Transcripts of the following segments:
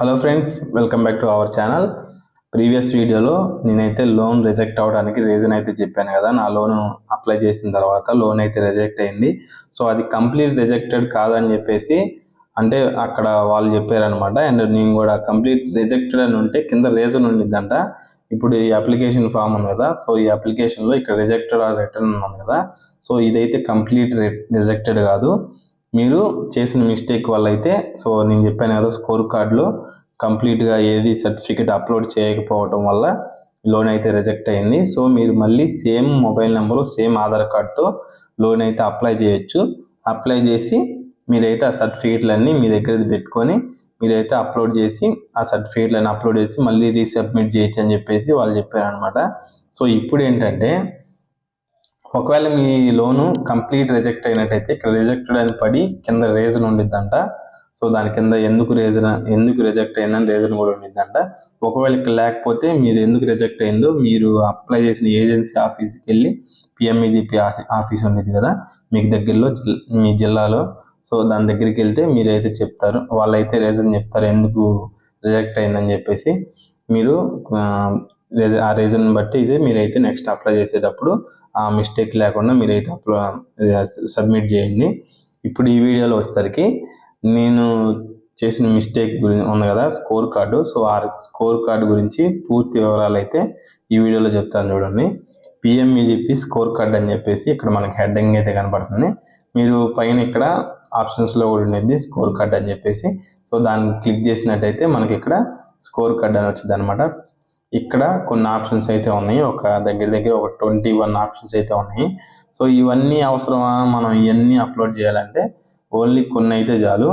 Hello friends welcome back to our channel previous వీడియోలో నేనైతే loan reject అవడానికి reason అయితే చెప్పాను కదా. నా లోన్ అప్లై చేసిన తర్వాత లోన్ అయితే రిజెక్ట్ అయింది. సో అది కంప్లీట్ రిజెక్టెడ్ కాదని చెప్పేసి అంటే అక్కడ వాళ్ళు చెప్పారనమాట అండ్ నేను కూడా కంప్లీట్ రిజెక్టెడ్ అని ఉంటే కింద రీజన్ ఉండిద్దంట. ఇప్పుడు ఈ అప్లికేషన్ ఫామ్ ఉంది కదా. సో ఈ అప్లికేషన్లో ఇక్కడ రిజెక్టెడ్ ఆర్ రిటర్న్ ఉంది కదా. సో ఇదైతే కంప్లీట్ రిజెక్టెడ్ కాదు. మీరు చేసిన మిస్టేక్ వల్ల అయితే సో నేను చెప్పాను కదా స్కోర్ కార్డులో కంప్లీట్గా ఏది సర్టిఫికేట్ అప్లోడ్ చేయకపోవడం వల్ల లోన్ అయితే రిజెక్ట్ అయింది. సో మీరు మళ్ళీ same mobile number same Aadhaar కార్డ్తో loan అయితే అప్లై చేయొచ్చు. అప్లై చేసి మీరైతే ఆ సర్టిఫికేట్లన్నీ మీ దగ్గర పెట్టుకొని మీరైతే అప్లోడ్ చేసి ఆ సర్టిఫికేట్లన్నీ అప్లోడ్ చేసి మళ్ళీ రీసబ్మిట్ చేయొచ్చు అని చెప్పేసి వాళ్ళు చెప్పారనమాట సో ఇప్పుడు ఏంటంటే ఒకవేళ మీ లోను కంప్లీట్ రిజెక్ట్ అయినట్టయితే ఇక్కడ రిజెక్టెడ్ అని పడి కింద రీజన్ ఉండిద్దంట. సో దాని కింద ఎందుకు రీజన్ ఎందుకు రిజెక్ట్ అయిందని రీజన్ కూడా ఉండిద్దంట. ఒకవేళ ఇక్కడ లేకపోతే మీరు ఎందుకు రిజెక్ట్ అయిందో మీరు అప్లై చేసిన ఏజెన్సీ ఆఫీస్కి వెళ్ళి పిఎంఈజీపీ ఆఫీస్ ఉండేది కదా మీకు దగ్గరలో జిల్- మీ జిల్లాలో. సో దాని దగ్గరికి వెళ్తే మీరైతే చెప్తారు వాళ్ళైతే రీజన్ చెప్తారు ఎందుకు రిజెక్ట్ అయిందని చెప్పేసి. మీరు రీజన్ ఆ రీజన్ బట్టి ఇదే మీరైతే నెక్స్ట్ అప్లై చేసేటప్పుడు ఆ మిస్టేక్ లేకుండా మీరైతే అప్లో సబ్మిట్ చేయండి. ఇప్పుడు ఈ వీడియోలో వచ్చేసరికి నేను చేసిన మిస్టేక్ గురించి ఉంది కదా స్కోర్ కార్డు. సో ఆ స్కోర్ కార్డు గురించి పూర్తి వివరాలు అయితే ఈ వీడియోలో చెప్తాను చూడండి. పిఎంఈజిపి స్కోర్ కార్డ్ అని చెప్పేసి ఇక్కడ మనకి హెడ్డింగ్ అయితే కనపడుతుంది మీరు పైన ఇక్కడ ఆప్షన్స్లో కూడా ఉండేది స్కోర్ కార్డ్ అని చెప్పేసి. సో దాన్ని క్లిక్ చేసినట్టయితే మనకి ఇక్కడ స్కోర్ కార్డ్ అని వచ్చింది అనమాట ఇక్కడ కొన్ని ఆప్షన్స్ అయితే ఉన్నాయి. ఒక దగ్గర దగ్గర ఒక ట్వంటీ వన్ ఆప్షన్స్ అయితే ఉన్నాయి. సో ఇవన్నీ అవసరమా? మనం ఇవన్నీ అప్లోడ్ చేయాలంటే ఓన్లీ కొన్ని అయితే చాలు.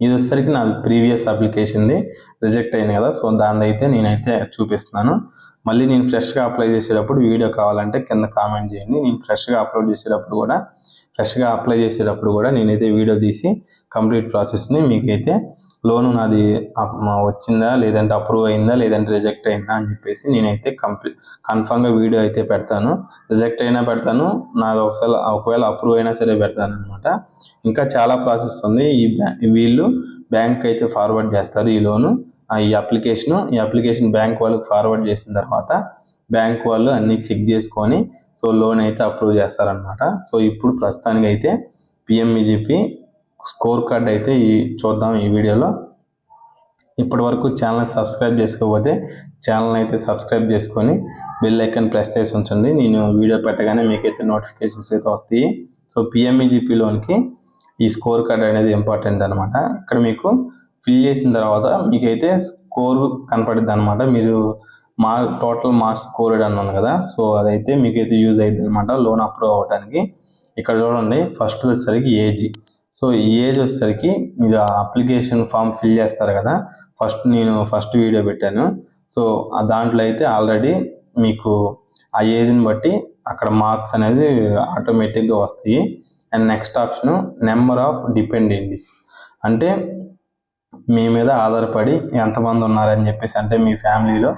ఇది వచ్చేసరికి నా ప్రీవియస్ అప్లికేషన్ది రిజెక్ట్ అయింది కదా సో దాని అయితే నేనైతే చూపిస్తున్నాను. మళ్ళీ నేను ఫ్రెష్గా అప్లై చేసేటప్పుడు వీడియో కావాలంటే కింద కామెంట్ చేయండి. నేను ఫ్రెష్గా అప్లోడ్ చేసేటప్పుడు కూడా ఫ్రెష్గా అప్లై చేసేటప్పుడు కూడా నేనైతే వీడియో తీసి కంప్లీట్ ప్రాసెస్ని మీకైతే లోను నాది వచ్చిందా లేదంటే అప్రూవ్ అయిందా లేదంటే రిజెక్ట్ అయిందా అని చెప్పేసి నేనైతే కంప్లీట్ కన్ఫామ్గా వీడియో అయితే పెడతాను. రిజెక్ట్ అయినా పెడతాను నాది ఒకసారి ఒకవేళ అప్రూవ్ అయినా సరే పెడతాను అనమాట ఇంకా చాలా ప్రాసెస్ ఉంది. ఈ బ్యా వీళ్ళు బ్యాంక్ అయితే ఫార్వర్డ్ చేస్తారు ఈ లోను. ఆ, ఈ అప్లికేషన్ ఈ అప్లికేషన్ బ్యాంక్ వాళ్ళకి ఫార్వర్డ్ చేసిన తర్వాత బ్యాంక్ వాళ్ళు అన్నీ చెక్ చేసుకొని సో లోన్ అయితే అప్రూవ్ చేస్తారనమాట సో ఇప్పుడు ప్రస్తుతానికి అయితే పిఎంఈజిపి స్కోర్ కార్డ్ అయితే ఈ చూద్దాం ఈ వీడియోలో. ఇప్పటి వరకు ఛానల్ సబ్స్క్రైబ్ చేసుకోకపోతే ఛానల్ అయితే సబ్స్క్రైబ్ చేసుకొని బెల్ ఐకన్ ప్రెస్ చేసి ఉంచండి. నేను వీడియో పెట్టగానే మీకైతే నోటిఫికేషన్స్ అయితే వస్తాయి. సో పిఎంఈజీపీలోనికి ఈ స్కోర్ కార్డ్ అనేది ఇంపార్టెంట్ అనమాట ఇక్కడ మీకు ఫిల్ చేసిన తర్వాత మీకైతే స్కోర్ కనపడుద్ది అనమాట మీరు మా టోటల్ మార్క్స్ స్కోర్డ్ అన్నాను కదా. సో అదైతే మీకైతే యూజ్ అవుతుంది అనమాట లోన్ అప్రూవ్ అవ్వడానికి ఇక్కడ చూడండి ఫస్ట్ వచ్చేసరికి ఏజీ సో ఈ ఏజ్ వచ్చేసరికి మీరు అప్లికేషన్ ఫామ్ ఫిల్ చేస్తారు కదా. ఫస్ట్ నేను ఫస్ట్ వీడియో పెట్టాను. సో ఆ దాంట్లో అయితే ఆల్రెడీ మీకు ఆ ఏజ్ని బట్టి అక్కడ మార్క్స్ అనేది ఆటోమేటిక్గా వస్తాయి. And next option number of dependents. అంటే మీ మీద ఆధారపడి ఎంతమంది ఉన్నారని చెప్పేసి అంటే మీ ఫ్యామిలీలో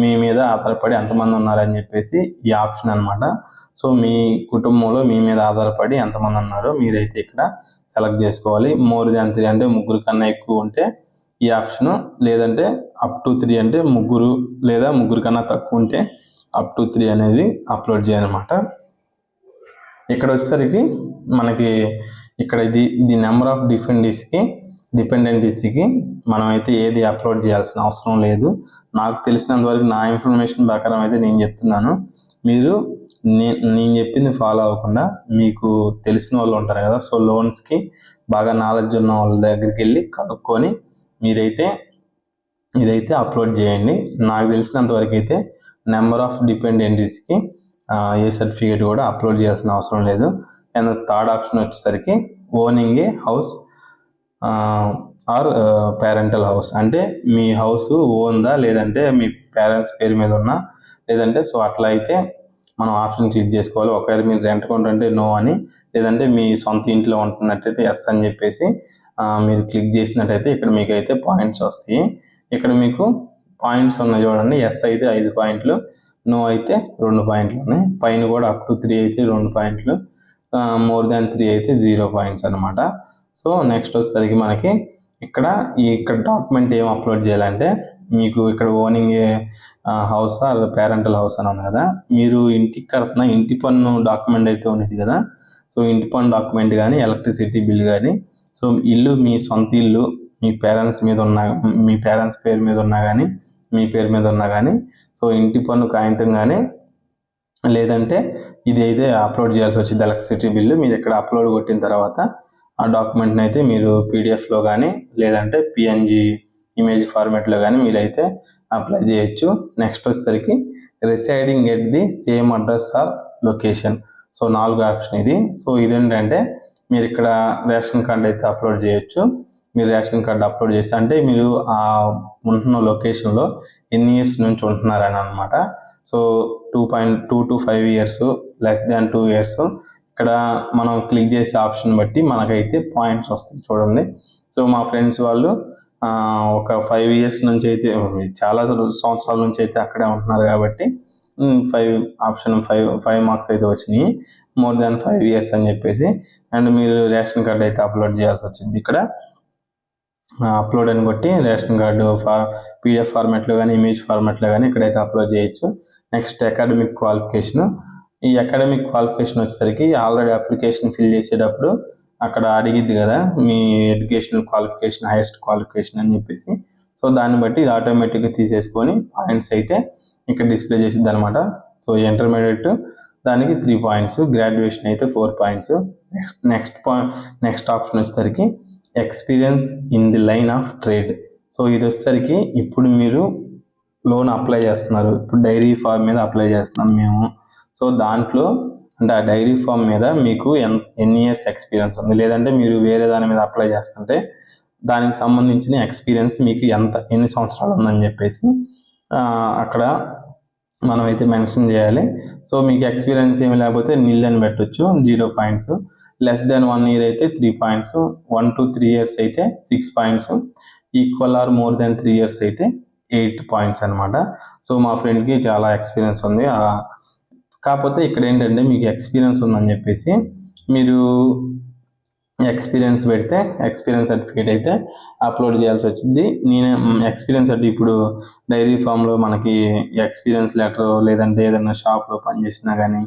మీ మీద ఆధారపడి ఎంతమంది ఉన్నారని చెప్పేసి ఈ ఆప్షన్ అనమాట సో మీ కుటుంబంలో మీ మీద ఆధారపడి ఎంతమంది ఉన్నారో మీరైతే ఇక్కడ సెలెక్ట్ చేసుకోవాలి. మోర్ దాన్ త్రీ అంటే ముగ్గురు కన్నా ఎక్కువ ఉంటే ఈ ఆప్షన్ లేదంటే అప్ టు త్రీ అంటే ముగ్గురు లేదా ముగ్గురు కన్నా తక్కువ ఉంటే అప్ టు త్రీ అనేది అప్లోడ్ చేయాలన్నమాట. ఇక్కడ వచ్చేసరికి మనకి ఇక్కడ ఇది ది నెంబర్ ఆఫ్ డిఫెండీస్కి డిపెండెంట్స్కి మనమైతే మనం అయితే ఏది అప్లోడ్ చేయాల్సిన అవసరం లేదు. నాకు తెలిసినంత వరకు నా ఇన్ఫర్మేషన్ ప్రకారం అయితే నేను చెప్తున్నాను. మీరు నేను చెప్పింది ఫాలో అవ్వకుండా మీకు తెలిసిన వాళ్ళు ఉంటారు కదా సో లోన్స్కి బాగా నాలెడ్జ్ ఉన్న వాళ్ళ దగ్గరికి వెళ్ళి కనుక్కొని మీరైతే ఇదైతే అప్లోడ్ చేయండి. నాకు తెలిసినంత వరకు అయితే నెంబర్ ఆఫ్ డిపెండెంటీస్కి ఏ సర్టిఫికేట్ కూడా అప్లోడ్ చేయాల్సిన అవసరం లేదు. అండ్ థర్డ్ ఆప్షన్ వచ్చేసరికి owning a house or parental house అంటే మీ హౌస్ ఓన్దా లేదంటే మీ పేరెంట్స్ పేరు మీద ఉన్నా? లేదంటే సో అట్లా అయితే మనం ఆప్షన్ క్లిక్ చేసుకోవాలి. ఒకవేళ మీరు రెంట్ కొంటుంటే నో అని లేదంటే మీ సొంత ఇంట్లో ఉంటున్నట్టయితే ఎస్ అని చెప్పేసి మీరు క్లిక్ చేసినట్టయితే ఇక్కడ మీకు అయితే పాయింట్స్ వస్తాయి. ఇక్కడ మీకు పాయింట్స్ ఉన్నాయి చూడండి. ఎస్ అయితే ఐదు పాయింట్లు నో అయితే రెండు పాయింట్లు ఉన్నాయి. పైన కూడా అప్ టు త్రీ అయితే రెండు పాయింట్లు మోర్ దాన్ త్రీ అయితే జీరో పాయింట్స్ అనమాట సో నెక్స్ట్ వచ్చేసరికి మనకి ఇక్కడ ఈ ఇక్కడ డాక్యుమెంట్ ఏం అప్లోడ్ చేయాలంటే మీకు ఇక్కడ ఓనింగ్ హౌస్ పేరెంటల్ హౌస్ అని ఉంది కదా. మీరు ఇంటికి కడుతున్న ఇంటి పన్ను డాక్యుమెంట్ అయితే ఉండేది కదా. సో ఇంటి పన్ను డాక్యుమెంట్ కానీ ఎలక్ట్రిసిటీ బిల్ కానీ సో ఇల్లు మీ సొంత ఇల్లు మీ పేరెంట్స్ మీద ఉన్న మీ పేరెంట్స్ పేరు మీద ఉన్నా కానీ మీ పేరు మీద ఉన్నా కానీ సో ఇంటి పన్ను కాగితం కానీ లేదంటే ఇది అయితే అప్లోడ్ చేయాల్సి వచ్చింది ఎలక్ట్రిసిటీ బిల్లు మీరు ఇక్కడ అప్లోడ్ కొట్టిన తర్వాత ఆ డాక్యుమెంట్ని అయితే మీరు పీడిఎఫ్లో కానీ లేదంటే పిఎన్జి ఇమేజ్ ఫార్మెట్లో కానీ మీరైతే అప్లై చేయొచ్చు. నెక్స్ట్ వచ్చేసరికి residing at the same address or location so నాలుగు ఆప్షన్ ఇది. సో ఇదేంటంటే మీరు ఇక్కడ రేషన్ కార్డ్ అయితే అప్లోడ్ చేయొచ్చు. మీరు రేషన్ కార్డ్ అప్లోడ్ చేస్తే అంటే మీరు ఆ ఉంటున్న లొకేషన్లో ఎన్ని ఇయర్స్ నుంచి ఉంటున్నారని అనమాట so two point two to five years less than two years ఇక్కడ మనం క్లిక్ చేసే ఆప్షన్ బట్టి మనకైతే పాయింట్స్ వస్తాయి చూడండి. సో మా ఫ్రెండ్స్ వాళ్ళు ఒక ఫైవ్ ఇయర్స్ నుంచి అయితే చాలా సంవత్సరాల నుంచి అయితే అక్కడే ఉంటున్నారు కాబట్టి five option five five marks అయితే వచ్చినాయి. మోర్ దాన్ ఫైవ్ ఇయర్స్ అని చెప్పేసి. అండ్ మీరు రేషన్ కార్డు అయితే అప్లోడ్ చేయాల్సి వచ్చింది ఇక్కడ. అప్లోడ్ అని కొట్టి రేషన్ కార్డు ఫార్ పీడిఎఫ్ ఫార్మాట్లో కానీ ఇమేజ్ ఫార్మాట్లో కానీ ఇక్కడైతే అప్లోడ్ చేయొచ్చు. నెక్స్ట్ అకాడమిక్ క్వాలిఫికేషన్ ఈ అకాడమిక్ క్వాలిఫికేషన్ వచ్చేసరికి ఆల్రెడీ అప్లికేషన్ ఫిల్ చేసేటప్పుడు అక్కడ అడిగిద్ది కదా మీ ఎడ్యుకేషనల్ క్వాలిఫికేషన్ హైయెస్ట్ క్వాలిఫికేషన్ అని చెప్పేసి. సో దాన్ని బట్టి ఇది ఆటోమేటిక్గా తీసేసుకొని పాయింట్స్ అయితే ఇక్కడ డిస్ప్లే చేసిద్ది అనమాట సో ఇంటర్మీడియట్ దానికి త్రీ పాయింట్స్ గ్రాడ్యుయేషన్ అయితే four points next next point next option వచ్చేసరికి experience in the line of trade so ఇది వచ్చేసరికి ఇప్పుడు మీరు లోన్ అప్లై చేస్తున్నారు. ఇప్పుడు డైరీ ఫార్మ్ మీద అప్లై చేస్తున్నాం మేము. సో దాంట్లో అంటే ఆ డైరీ ఫామ్ మీద మీకు ఎన్ ఎన్ని ఇయర్స్ ఎక్స్పీరియన్స్ ఉంది. లేదంటే మీరు వేరే దాని మీద అప్లై చేస్తుంటే దానికి సంబంధించిన ఎక్స్పీరియన్స్ మీకు ఎంత ఎన్ని సంవత్సరాలు ఉందని చెప్పేసి అక్కడ మనమైతే మెన్షన్ చేయాలి. సో మీకు ఎక్స్పీరియన్స్ ఏమి లేకపోతే నిల్ అని పెట్టొచ్చు zero points less than one year అయితే three points one to three years అయితే six points equal or more than three years అయితే ఎయిట్ పాయింట్స్ అనమాట సో మా ఫ్రెండ్కి చాలా ఎక్స్పీరియన్స్ ఉంది. కాకపోతే ఇక్కడ ఏంటంటే మీకు ఎక్స్పీరియన్స్ ఉందని చెప్పేసి మీరు ఎక్స్పీరియన్స్ పెడితే ఎక్స్పీరియన్స్ సర్టిఫికేట్ అయితే అప్లోడ్ చేయాల్సి వచ్చింది. నేను ఎక్స్పీరియన్స్ అంటే ఇప్పుడు డైరీ ఫామ్లో మనకి ఎక్స్పీరియన్స్ లెటర్ లేదంటే ఏదైనా షాప్లో పనిచేసినా కానీ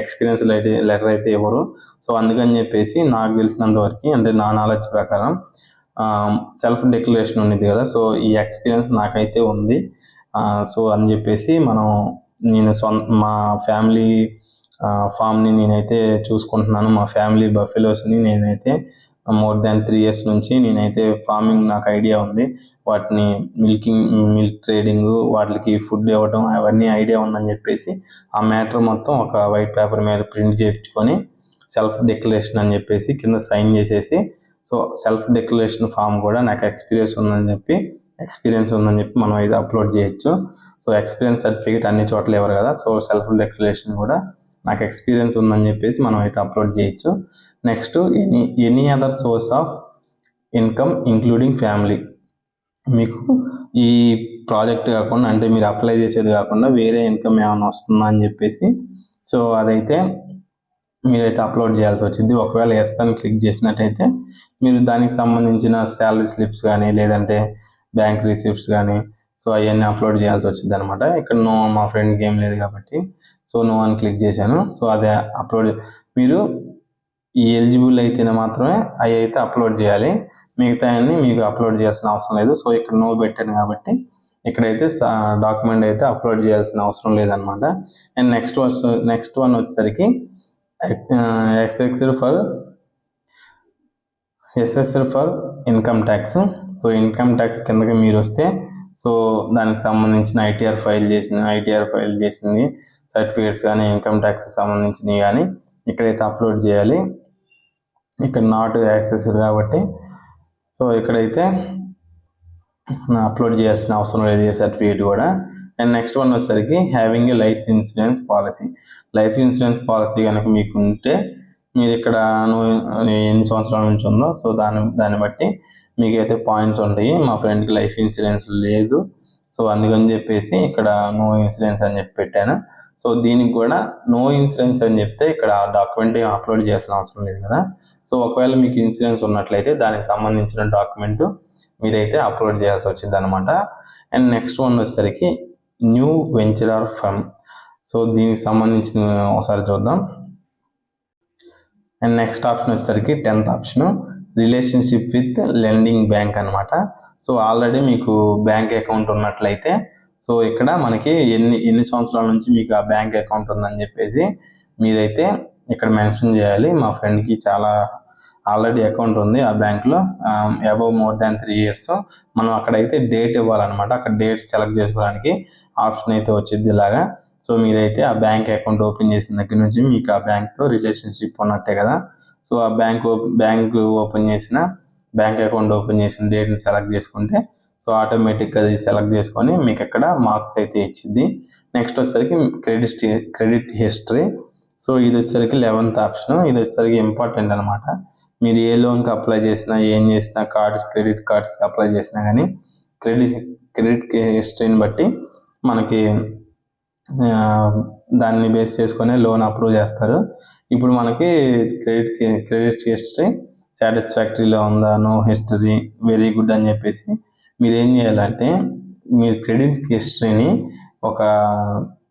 ఎక్స్పీరియన్స్ లెటర్ అయితే ఇవ్వరు. సో అందుకని చెప్పేసి నాకు తెలిసినంత వరకు అంటే నా నాలెడ్జ్ ప్రకారం సెల్ఫ్ డిక్లరేషన్ ఉంది కదా. సో ఈ ఎక్స్పీరియన్స్ నాకైతే ఉంది. సో అని చెప్పేసి మనం నేను సొంత మా ఫ్యామిలీ ఫామ్ని నేనైతే చూసుకుంటున్నాను. మా ఫ్యామిలీ బఫెలోస్ని నేనైతే మోర్ దాన్ త్రీ ఇయర్స్ నుంచి నేనైతే ఫార్మింగ్ నాకు ఐడియా ఉంది. వాటిని మిల్కింగ్ మిల్క్ ట్రేడింగ్ వాటికి ఫుడ్ ఇవ్వడం అవన్నీ ఐడియా ఉందని చెప్పేసి ఆ మ్యాటర్ మొత్తం ఒక వైట్ పేపర్ మీద ప్రింట్ చేయించుకొని సెల్ఫ్ డిక్లరేషన్ అని చెప్పేసి కింద సైన్ చేసేసి సో సెల్ఫ్ డిక్లరేషన్ ఫామ్ కూడా నాకు ఎక్స్పీరియన్స్ ఉందని చెప్పి ఎక్స్పీరియన్స్ ఉందని చెప్పి మనం అయితే అప్లోడ్ చేయొచ్చు. సో ఎక్స్పీరియన్స్ సర్టిఫికేట్ అన్ని చోట్ల ఇవ్వరు కదా సో సెల్ఫ్ డిక్లరేషన్ కూడా నాకు ఎక్స్పీరియన్స్ ఉందని చెప్పేసి మనం అయితే అప్లోడ్ చేయొచ్చు. Next any any other source of income including family. మీకు ఈ ప్రాజెక్ట్ కాకుండా అంటే మీరు అప్లై చేసేది కాకుండా వేరే ఇన్కమ్ ఏమైనా వస్తుందా అని చెప్పేసి సో అదైతే మీరైతే అప్లోడ్ చేయాల్సి వచ్చింది. ఒకవేళ ఎస్ అని క్లిక్ చేసినట్టయితే మీరు దానికి సంబంధించిన శాలరీ స్లిప్స్ కానీ లేదంటే బ్యాంక్ రిసిప్ట్స్ కానీ సో అవన్నీ అప్లోడ్ చేయాల్సి వచ్చింది అనమాట ఇక్కడ నో మా ఫ్రెండ్ గేమ్ లేదు కాబట్టి. సో నో అని క్లిక్ చేశాను. సో అదే అప్లోడ్ మీరు ఈ ఎలిజిబుల్ అయితేనే మాత్రమే అవి అయితే అప్లోడ్ చేయాలి. మిగతా అన్ని మీకు అప్లోడ్ చేయాల్సిన అవసరం లేదు. సో ఇక్కడ నో పెట్టాను కాబట్టి ఇక్కడైతే డాక్యుమెంట్ అయితే అప్లోడ్ చేయాల్సిన అవసరం లేదనమాట అండ్ నెక్స్ట్ నెక్స్ట్ వన్ వచ్చేసరికి exceeds for SSL for income tax. So income tax కిందకి మీరు వస్తే సో దానికి సంబంధించిన ఐటీఆర్ ఫైల్ చేసిన ఐటీఆర్ ఫైల్ చేసింది సర్టిఫికేట్స్ కానీ ఇన్కమ్ ట్యాక్స్ సంబంధించినవి కానీ ఇక్కడైతే అప్లోడ్ చేయాలి. ఇక్కడ నాట్ యాక్సెస్డ్ కాబట్టి సో ఇక్కడైతే అప్లోడ్ చేయాల్సిన అవసరం లేదు సర్టిఫికేట్ కూడా. అండ్ నెక్స్ట్ వన్ వచ్చేసరికి having a life insurance policy. Life insurance policy కనుక మీకు ఉంటే మీరు ఇక్కడ ఎన్ని సంవత్సరాల నుంచి ఉందో సో దాని దాన్ని బట్టి మీకైతే పాయింట్స్ ఉంటాయి. మా ఫ్రెండ్కి లైఫ్ ఇన్సూరెన్స్ లేదు. సో అందుకని చెప్పేసి ఇక్కడ నో ఇన్సూరెన్స్ అని చెప్పి పెట్టాను. సో దీనికి కూడా నో ఇన్సూరెన్స్ అని చెప్తే ఇక్కడ డాక్యుమెంట్ అప్లోడ్ చేయాల్సిన అవసరం లేదు కదా. సో ఒకవేళ మీకు ఇన్సూరెన్స్ ఉన్నట్లయితే దానికి సంబంధించిన డాక్యుమెంట్ మీరైతే అప్లోడ్ చేయాల్సి వచ్చింది అనమాట అండ్ నెక్స్ట్ వన్ వచ్చేసరికి new venture or firm so దీనికి సంబంధించిన ఒకసారి చూద్దాం. అండ్ నెక్స్ట్ ఆప్షన్ వచ్చేసరికి tenth option. Relationship with lending bank అనమాట సో ఆల్రెడీ మీకు బ్యాంక్ అకౌంట్ ఉన్నట్లయితే సో ఇక్కడ మనకి ఎన్ని ఎన్ని సంవత్సరాల నుంచి మీకు ఆ బ్యాంక్ అకౌంట్ ఉందని చెప్పేసి మీరైతే ఇక్కడ మెన్షన్ చేయాలి. మా ఫ్రెండ్కి చాలా ఆల్రెడీ అకౌంట్ ఉంది ఆ బ్యాంక్లో above more than three years మనం అక్కడైతే డేట్ ఇవ్వాలన్నమాట. అక్కడ డేట్ సెలెక్ట్ చేసుకోవడానికి ఆప్షన్ అయితే వచ్చింది ఇలాగా. సో మీరైతే ఆ బ్యాంక్ అకౌంట్ ఓపెన్ చేసిన దగ్గర నుంచి మీకు ఆ బ్యాంక్తో రిలేషన్షిప్ ఉన్నట్టే కదా. సో ఆ బ్యాంక్ బ్యాంక్ ఓపెన్ చేసిన బ్యాంక్ అకౌంట్ ఓపెన్ చేసిన డేట్ని సెలెక్ట్ చేసుకుంటే సో ఆటోమేటిక్గా అది సెలెక్ట్ చేసుకొని మీకు అక్కడ మార్క్స్ అయితే ఇచ్చింది నెక్స్ట్ వచ్చేసరికి క్రెడిట్ క్రెడిట్ హిస్టరీ. సో ఇది వచ్చేసరికి లెవెన్త్ ఆప్షన్. ఇది వచ్చేసరికి ఇంపార్టెంట్ అనమాట మీరు ఏ లోన్కి అప్లై చేసినా ఏం చేసినా కార్డ్స్ క్రెడిట్ కార్డ్స్ అప్లై చేసినా కానీ క్రెడిట్ క్రెడిట్ హిస్టరీని బట్టి మనకి దాన్ని బేస్ చేసుకొని లోన్ అప్రూవ్ చేస్తారు. ఇప్పుడు మనకి క్రెడిట్ క్రెడిట్ హిస్టరీ సాటిస్ఫాక్టరీలో ఉందా నో హిస్టరీ వెరీ గుడ్ అని చెప్పేసి మీరు ఏం చేయాలంటే మీరు క్రెడిట్ హిస్టరీని ఒక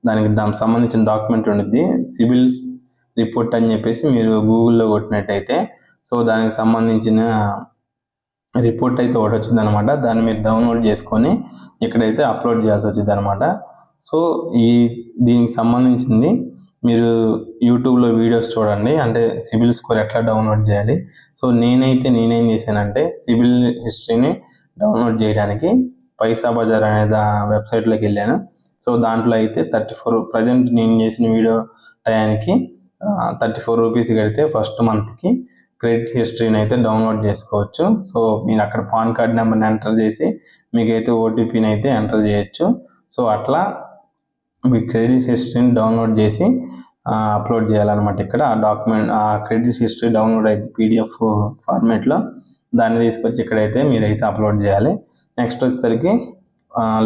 దానికి దానికి సంబంధించిన డాక్యుమెంట్ ఉండిద్ది సిబిల్ రిపోర్ట్ అని చెప్పేసి మీరు గూగుల్లో కొట్టినట్టయితే సో దానికి సంబంధించిన రిపోర్ట్ అయితే ఒకటి వచ్చింది అనమాట దాన్ని మీరు డౌన్లోడ్ చేసుకొని ఇక్కడైతే అప్లోడ్ చేయాల్సి వచ్చింది అనమాట సో ఈ దీనికి సంబంధించింది మీరు యూట్యూబ్లో వీడియోస్ చూడండి. అంటే సిబిల్ స్కోర్ ఎట్లా డౌన్లోడ్ చేయాలి? సో నేనైతే నేనేం చేశానంటే సిబిల్ హిస్టరీని డౌన్లోడ్ చేయడానికి పైసా బజార్ అనే దా వెబ్సైట్లోకి వెళ్ళాను. సో దాంట్లో అయితే థర్టీ ఫోర్ ప్రజెంట్ నేను చేసిన వీడియో టయానికి థర్టీ ఫోర్ రూపీస్ కడితే ఫస్ట్ మంత్కి క్రెడిట్ హిస్టరీని అయితే డౌన్లోడ్ చేసుకోవచ్చు. సో మీరు అక్కడ పాన్ కార్డ్ నెంబర్ని ఎంటర్ చేసి మీకైతే ఓటీపీని అయితే ఎంటర్ చేయొచ్చు. సో అట్లా మీ క్రెడిట్ హిస్టరీని డౌన్లోడ్ చేసి అప్లోడ్ చేయాలన్నమాట ఇక్కడ. ఆ డాక్యుమెంట్ ఆ క్రెడిట్ హిస్టరీ డౌన్లోడ్ అయితే పీడిఎఫ్ ఫార్మేట్లో దాన్ని తీసుకొచ్చి ఇక్కడైతే మీరైతే అప్లోడ్ చేయాలి. నెక్స్ట్ వచ్చేసరికి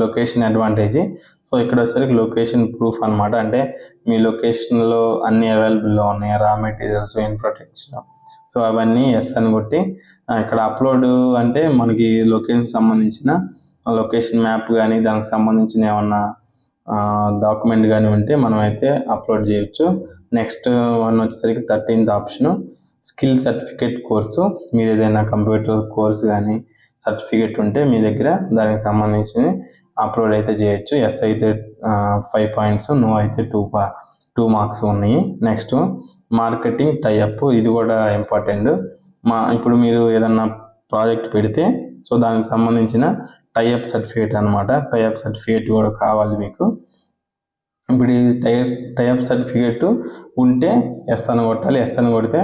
లొకేషన్ అడ్వాంటేజ్. సో ఇక్కడ వచ్చేసరికి లొకేషన్ ప్రూఫ్ అనమాట అంటే మీ లొకేషన్లో అన్ని అవైలబుల్లో ఉన్నాయి? Raw materials infrastructure. సో అవన్నీ ఎస్ అని కొట్టి ఇక్కడ అప్లోడ్ అంటే మనకి లొకేషన్ సంబంధించిన లొకేషన్ మ్యాప్ కానీ దానికి సంబంధించిన ఏమన్నా డాక్యుమెంట్ కానీ ఉంటే మనం అయితే అప్లోడ్ చేయొచ్చు. నెక్స్ట్ వన్ వచ్చేసరికి thirteenth option skill certificate course మీరు ఏదైనా కంప్యూటర్ కోర్స్ కానీ సర్టిఫికేట్ ఉంటే మీ దగ్గర దానికి సంబంధించి అప్లోడ్ అయితే చేయొచ్చు. ఎస్ అయితే ఫైవ్ పాయింట్స్ నో అయితే టూ పా టూ మార్క్స్ ఉన్నాయి. నెక్స్ట్ మార్కెటింగ్ టైఅప్ ఇది కూడా ఇంపార్టెంట్ మా ఇప్పుడు మీరు ఏదన్నా ప్రాజెక్ట్ పెడితే సో దానికి సంబంధించిన టైఅప్ సర్టిఫికేట్ అనమాట టైఅప్ సర్టిఫికేట్ కూడా కావాలి మీకు. ఇప్పుడు ఈ టైప్ టైప్ సర్టిఫికేట్ ఉంటే ఎస్ అని కొట్టాలి. ఎస్ అని కొడితే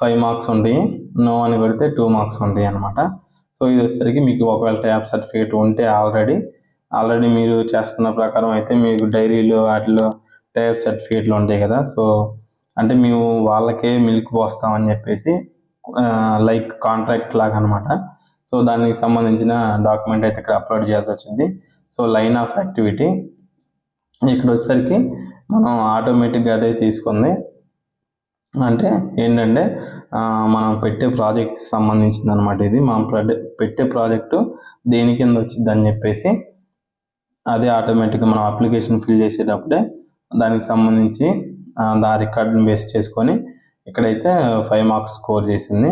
ఫైవ్ మార్క్స్ ఉంటాయి. నో అని కొడితే టూ మార్క్స్ ఉంటాయి అనమాట సో ఇది వచ్చేసరికి మీకు ఒకవేళ టైప్ సర్టిఫికేట్ ఉంటే ఆల్రెడీ ఆల్రెడీ మీరు చేస్తున్న ప్రకారం అయితే మీకు డైరీలో వాటిలో టైప్ సర్టిఫికేట్లు ఉంటాయి కదా. సో అంటే మేము వాళ్ళకే మిల్క్ పోస్తామని చెప్పేసి లైక్ కాంట్రాక్ట్ లాగా అనమాట సో దానికి సంబంధించిన డాక్యుమెంట్ అయితే ఇక్కడ అప్లోడ్ చేయాల్సి వచ్చింది. సో లైన్ ఆఫ్ యాక్టివిటీ ఇక్కడ వచ్చేసరికి మనం ఆటోమేటిక్గా అదే తీసుకుంది. అంటే ఏంటంటే మనం పెట్టే ప్రాజెక్ట్ సంబంధించింది అనమాట ఇది. మనం పెట్టే ప్రాజెక్టు దేని కింద వచ్చింది అని చెప్పేసి అదే ఆటోమేటిక్గా మనం అప్లికేషన్ ఫిల్ చేసేటప్పుడే దానికి సంబంధించి దా రికార్డుని బేస్ చేసుకొని ఇక్కడైతే ఫైవ్ మార్క్స్ స్కోర్ చేసింది.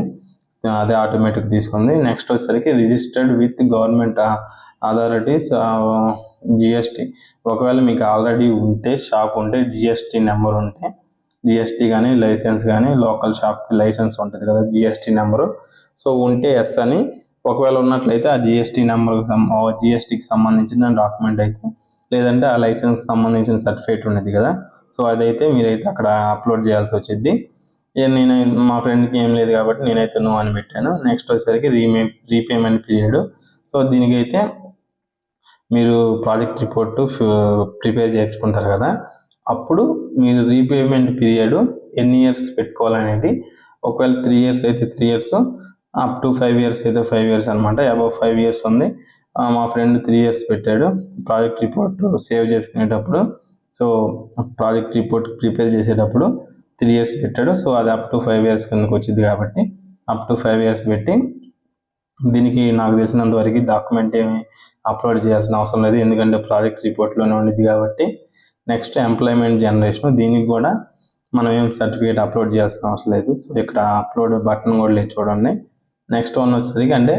అదే ఆటోమేటిక్ తీసుకుంది. నెక్స్ట్ వచ్చేసరికి registered with government authorities GST ఒకవేళ మీకు ఆల్రెడీ ఉంటే షాప్ ఉంటే జిఎస్టీ నెంబర్ ఉంటే జిఎస్టీ కానీ లైసెన్స్ కానీ లోకల్ షాప్కి లైసెన్స్ ఉంటుంది కదా జిఎస్టీ నెంబరు సో ఉంటే ఎస్ అని. ఒకవేళ ఉన్నట్లయితే ఆ జిఎస్టీ నెంబర్కి జిఎస్టీకి సంబంధించిన డాక్యుమెంట్ అయితే లేదంటే ఆ లైసెన్స్ సంబంధించిన సర్టిఫికేట్ ఉండేది కదా. సో అదైతే మీరైతే అక్కడ అప్లోడ్ చేయాల్సి వచ్చింది నేను మా ఫ్రెండ్కి ఏం లేదు కాబట్టి నేనైతే నో అని పెట్టాను. నెక్స్ట్ వచ్చేసరికి రీమే రీపేమెంట్ పీరియడ్. సో దీనికైతే మీరు ప్రాజెక్ట్ రిపోర్ట్ ప్రిపేర్ చేసుకుంటారు కదా అప్పుడు మీరు రీపేమెంట్ పీరియడ్ ఎన్ని ఇయర్స్ పెట్టుకోవాలనేది ఒకవేళ త్రీ ఇయర్స్ అయితే three years up to five years అయితే ఫైవ్ ఇయర్స్ అనమాట అబౌవ్ ఫైవ్ ఇయర్స్ ఉంది. మా ఫ్రెండ్ త్రీ ఇయర్స్ పెట్టాడు ప్రాజెక్ట్ రిపోర్ట్ సేవ్ చేసుకునేటప్పుడు. సో ప్రాజెక్ట్ రిపోర్ట్ ప్రిపేర్ చేసేటప్పుడు త్రీ ఇయర్స్ పెట్టాడు. సో అది అప్ టు ఫైవ్ ఇయర్స్ కిందకి వచ్చింది కాబట్టి అప్ టు ఫైవ్ ఇయర్స్ పెట్టి దీనికి నాకు తెలిసినంత వరకు డాక్యుమెంట్ ఏమి అప్లోడ్ చేయాల్సిన అవసరం లేదు. ఎందుకంటే ప్రాజెక్ట్ రిపోర్ట్లోనే ఉండిద్ది కాబట్టి నెక్స్ట్ ఎంప్లాయ్మెంట్ జనరేషన్ దీనికి కూడా మనం ఏం సర్టిఫికేట్ అప్లోడ్ చేయాల్సిన అవసరం లేదు. సో ఇక్కడ అప్లోడ్ బటన్ కూడా లేదు చూడండి. నెక్స్ట్ వన్ వచ్చేసరికి అంటే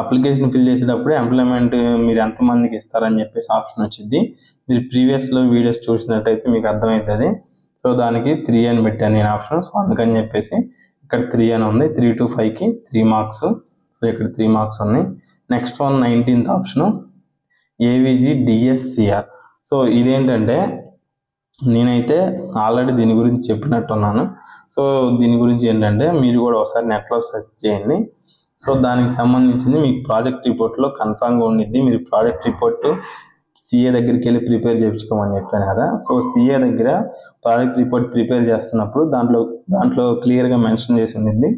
అప్లికేషన్ ఫిల్ చేసేటప్పుడు ఎంప్లాయ్మెంట్ మీరు ఎంతమందికి ఇస్తారని చెప్పేసి ఆప్షన్ వచ్చింది మీరు ప్రీవియస్లో వీడియోస్ చూసినట్టయితే మీకు అర్థమవుతుంది. సో దానికి త్రీ అని పెట్టాను నేను ఆప్షన్ సో అందుకని చెప్పేసి ఇక్కడ త్రీ అని ఉంది. త్రీ టు ఫైవ్కి త్రీ మార్క్స్ సో ఇక్కడ త్రీ మార్క్స్ ఉన్నాయి. Next one nineteenth option AVG DSCR so ఇదేంటంటే నేనైతే ఆల్రెడీ దీని గురించి చెప్పినట్టున్నాను. సో దీని గురించి ఏంటంటే మీరు కూడా ఒకసారి నెట్లో సెర్చ్ చేయండి. సో దానికి సంబంధించింది మీకు ప్రాజెక్ట్ రిపోర్ట్లో కన్ఫామ్గా ఉండిద్ది. మీరు ప్రాజెక్ట్ రిపోర్ట్ సిఏ దగ్గరికి వెళ్ళి ప్రిపేర్ చేయించుకోమని చెప్పాను కదా. సో సిఏ దగ్గర ప్రాజెక్ట్ రిపోర్ట్ ప్రిపేర్ చేస్తున్నప్పుడు దాంట్లో దాంట్లో క్లియర్గా మెన్షన్ చేసి ఉండింది.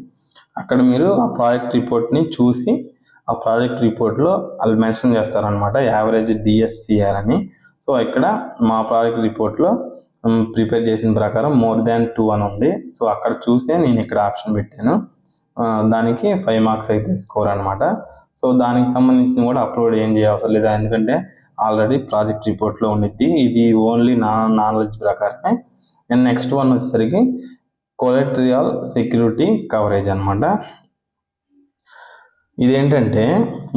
అక్కడ మీరు ఆ ప్రాజెక్ట్ రిపోర్ట్ని చూసి ఆ ప్రాజెక్ట్ రిపోర్ట్లో వాళ్ళు మెన్షన్ చేస్తారనమాట యావరేజ్ డిఎస్సిఆర్ అని. సో ఇక్కడ మా ప్రాజెక్ట్ రిపోర్ట్లో ప్రిపేర్ చేసిన ప్రకారం మోర్ దాన్ టూ అని ఉంది. సో అక్కడ చూసే నేను ఇక్కడ ఆప్షన్ పెట్టాను. దానికి ఫైవ్ మార్క్స్ అయితే స్కోర్ అనమాట సో దానికి సంబంధించిన కూడా అప్లోడ్ ఏం చేయవసరం లేదా? ఎందుకంటే ఆల్రెడీ ప్రాజెక్ట్ రిపోర్ట్లో ఉండిద్ది. ఇది ఓన్లీ నా నాలెడ్జ్ ప్రకారమే. అండ్ నెక్స్ట్ వన్ వచ్చేసరికి కొలెట్రియల్ సెక్యూరిటీ కవరేజ్ అనమాట ఇదేంటంటే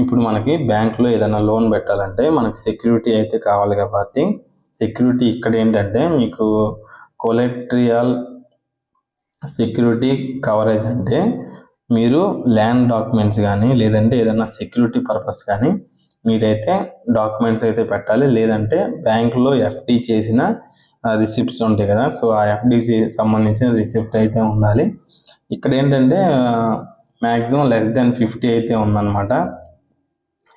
ఇప్పుడు మనకి బ్యాంకులో ఏదైనా లోన్ పెట్టాలంటే మనకి సెక్యూరిటీ అయితే కావాలి కాబట్టి సెక్యూరిటీ ఇక్కడ ఏంటంటే మీకు కొలెట్రియల్ సెక్యూరిటీ కవరేజ్ అంటే మీరు ల్యాండ్ డాక్యుమెంట్స్ కానీ లేదంటే ఏదైనా సెక్యూరిటీ పర్పస్ కానీ మీరైతే డాక్యుమెంట్స్ అయితే పెట్టాలి. లేదంటే బ్యాంకులో ఎఫ్డి చేసిన రిసిప్ట్స్ ఉంటాయి కదా. సో ఆ ఎఫ్డి సంబంధించిన రిసిప్ట్ అయితే ఉండాలి. ఇక్కడ ఏంటంటే మ్యాక్సిమం లెస్ దెన్ ఫిఫ్టీ అయితే ఉందన్నమాట.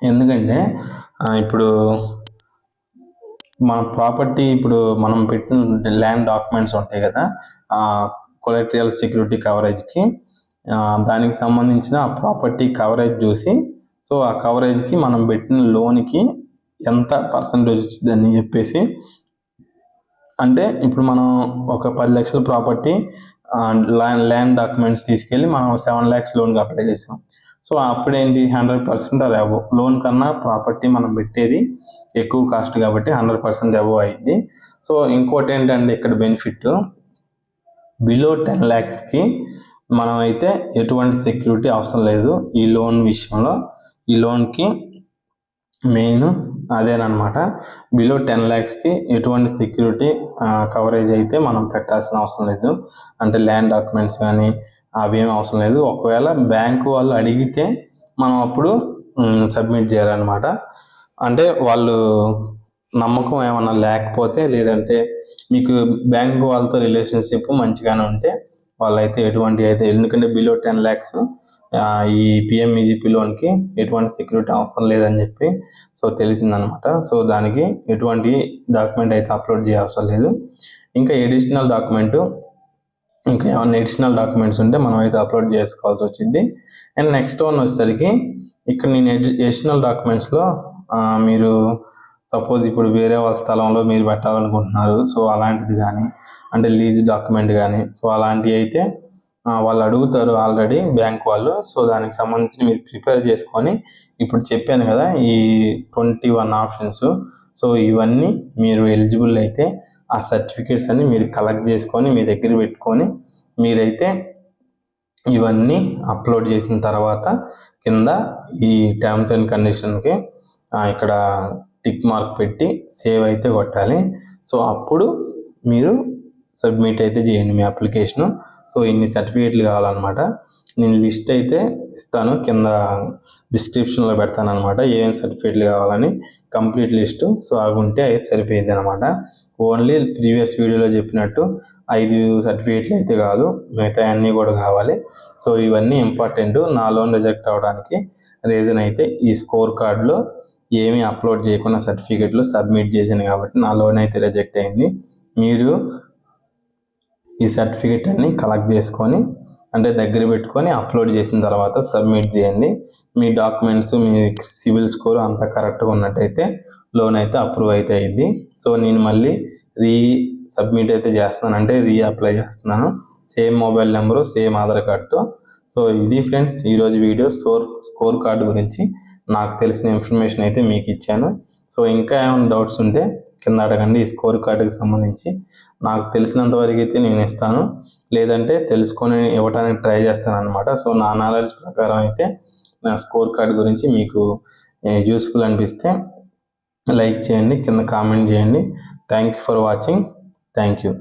ఎందుకంటే ఇప్పుడు మన ప్రాపర్టీ ఇప్పుడు మనం పెట్టిన ల్యాండ్ డాక్యుమెంట్స్ ఉంటాయి కదా. కొలెక్ట్రియల్ సెక్యూరిటీ కవరేజ్కి దానికి సంబంధించిన ప్రాపర్టీ కవరేజ్ చూసి సో ఆ కవరేజ్కి మనం పెట్టిన లోన్కి ఎంత పర్సంటేజ్ వచ్చిందని చెప్పేసి అంటే ఇప్పుడు మనం ఒక పది లక్షల ప్రాపర్టీ ల్యాండ్ ల్యాండ్ డాక్యుమెంట్స్ తీసుకెళ్ళి మనం సెవెన్ ల్యాక్స్ లోన్కి అప్లై చేసాం. సో అప్పుడేంటి హండ్రెడ్ పర్సెంట్ అది అబో లోన్ కన్నా ప్రాపర్టీ మనం పెట్టేది ఎక్కువ కాస్ట్ కాబట్టి హండ్రెడ్ పర్సెంట్ అబో అయింది. సో ఇంకోటి ఏంటంటే ఇక్కడ బెనిఫిట్ బిలో టెన్ ల్యాక్స్కి మనం అయితే ఎటువంటి సెక్యూరిటీ అవసరం లేదు ఈ లోన్ విషయంలో. ఈ లోన్కి మెయిన్ అదేనమాట బిలో టెన్ ల్యాక్స్కి ఎటువంటి సెక్యూరిటీ కవరేజ్ అయితే మనం పెట్టాల్సిన అవసరం లేదు. అంటే ల్యాండ్ డాక్యుమెంట్స్ కానీ అవి అవసరం లేదు. ఒకవేళ బ్యాంకు వాళ్ళు అడిగితే మనం అప్పుడు సబ్మిట్ చేయాలన్నమాట. అంటే వాళ్ళు నమ్మకం ఏమన్నా లేకపోతే లేదంటే మీకు బ్యాంక్ వాళ్ళతో రిలేషన్షిప్ మంచిగానే ఉంటే వాళ్ళైతే ఎటువంటి అయితే ఎందుకంటే బిలో టెన్ ల్యాక్స్ ఈ పిఎంఈజీపీ లోన్కి ఎటువంటి సెక్యూరిటీ అవసరం లేదని చెప్పి సో తెలిసిందనమాట. సో దానికి ఎటువంటి డాక్యుమెంట్ అయితే అప్లోడ్ చేయవసరం లేదు. ఇంకా ఎడిషనల్ డాక్యుమెంట్ ఇంకా ఏమైనా ఎడిషనల్ డాక్యుమెంట్స్ ఉంటే మనం అయితే అప్లోడ్ చేసుకోవాల్సి వచ్చింది అండ్ నెక్స్ట్ వన్ వచ్చేసరికి ఇక్కడ నేను ఎడిషనల్ డాక్యుమెంట్స్లో మీరు సపోజ్ ఇప్పుడు వేరే వాళ్ళ స్థలంలో మీరు పెట్టాలనుకుంటున్నారు సో అలాంటిది కానీ అంటే లీజ్ డాక్యుమెంట్ కానీ సో అలాంటివి అయితే వాళ్ళు అడుగుతారు ఆల్రెడీ బ్యాంక్ వాళ్ళు. సో దానికి సంబంధించి మీరు ప్రిపేర్ చేసుకొని ఇప్పుడు చెప్పాను కదా ఈ ట్వంటీ వన్ ఆప్షన్స్ సో ఇవన్నీ మీరు ఎలిజిబుల్ అయితే ఆ సర్టిఫికేట్స్ అన్ని మీరు కలెక్ట్ చేసుకొని మీ దగ్గర పెట్టుకొని మీరైతే ఇవన్నీ అప్లోడ్ చేసిన తర్వాత కింద ఈ టర్మ్స్ అండ్ కండిషన్కి ఇక్కడ టిక్ మార్క్ పెట్టి సేవ్ అయితే కొట్టాలి. సో అప్పుడు మీరు సబ్మిట్ అయితే చేయండి మీ అప్లికేషను. సో ఇన్ని సర్టిఫికేట్లు కావాలన్నమాట. నేను లిస్ట్ అయితే ఇస్తాను. కింద డిస్క్రిప్షన్లో పెడతాను అనమాట ఏమేమి సర్టిఫికేట్లు కావాలని కంప్లీట్ లిస్టు. సో అవి ఉంటే అయితే సరిపోయింది అనమాట ఓన్లీ ప్రీవియస్ వీడియోలో చెప్పినట్టు ఐదు సర్టిఫికేట్లు అయితే కాదు. మిగతా అన్నీ కూడా కావాలి. సో ఇవన్నీ ఇంపార్టెంట్. నా లోన్ రిజెక్ట్ అవ్వడానికి రీజన్ అయితే ఈ స్కోర్ కార్డులో ఏమీ అప్లోడ్ చేయకుండా సర్టిఫికేట్లు సబ్మిట్ చేశాను కాబట్టి నా లోన్ అయితే రిజెక్ట్ అయింది. మీరు ఈ సర్టిఫికేట్ అన్ని కలెక్ట్ చేసుకొని అంటే దగ్గర పెట్టుకొని అప్లోడ్ చేసిన తర్వాత సబ్మిట్ చేయండి. మీ డాక్యుమెంట్స్ మీ సివిల్ స్కోర్ అంతా కరెక్ట్గా ఉన్నట్టయితే లోన్ అయితే అప్రూవ్ అయితే అయింది సో నేను మళ్ళీ రీ సబ్మిట్ అయితే చేస్తున్నాను. అంటే రీ అప్లై చేస్తున్నాను same mobile number same Aadhaar కార్డ్తో so ఇది ఫ్రెండ్స్ ఈరోజు వీడియో స్కోర్ స్కోర్ కార్డు గురించి నాకు తెలిసిన ఇన్ఫర్మేషన్ అయితే మీకు ఇచ్చాను. సో ఇంకా ఏమైనా డౌట్స్ ఉంటే కింద అడగండి ఈ స్కోర్ కార్డుకి సంబంధించి. నాకు తెలిసినంత వరకు అయితే నేను ఇస్తాను. లేదంటే తెలుసుకొని ఇవ్వడానికి ట్రై చేస్తాను అనమాట సో నా నాలెడ్జ్ ప్రకారం అయితే నా స్కోర్ కార్డ్ గురించి మీకు యూస్ఫుల్ అనిపిస్తే లైక్ చేయండి కింద కామెంట్ చేయండి. Thank you for watching thank you